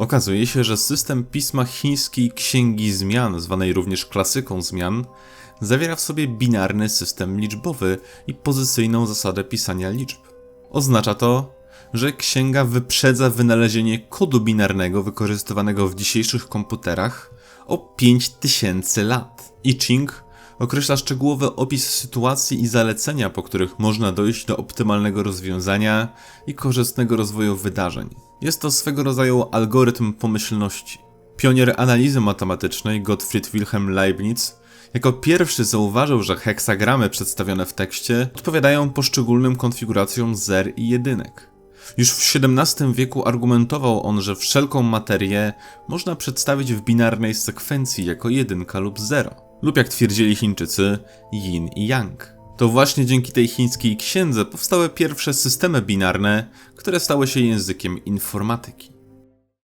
Okazuje się, że system pisma chińskiej księgi zmian, zwanej również klasyką zmian, zawiera w sobie binarny system liczbowy i pozycyjną zasadę pisania liczb. Oznacza to, że księga wyprzedza wynalezienie kodu binarnego wykorzystywanego w dzisiejszych komputerach o 5000 lat. I Ching określa szczegółowy opis sytuacji i zalecenia, po których można dojść do optymalnego rozwiązania i korzystnego rozwoju wydarzeń. Jest to swego rodzaju algorytm pomyślności. Pionier analizy matematycznej Gottfried Wilhelm Leibniz jako pierwszy zauważył, że heksagramy przedstawione w tekście odpowiadają poszczególnym konfiguracjom zer i jedynek. Już w XVII wieku argumentował on, że wszelką materię można przedstawić w binarnej sekwencji jako jedynka lub zero, lub jak twierdzili Chińczycy, yin i yang. To właśnie dzięki tej chińskiej księdze powstały pierwsze systemy binarne, które stały się językiem informatyki.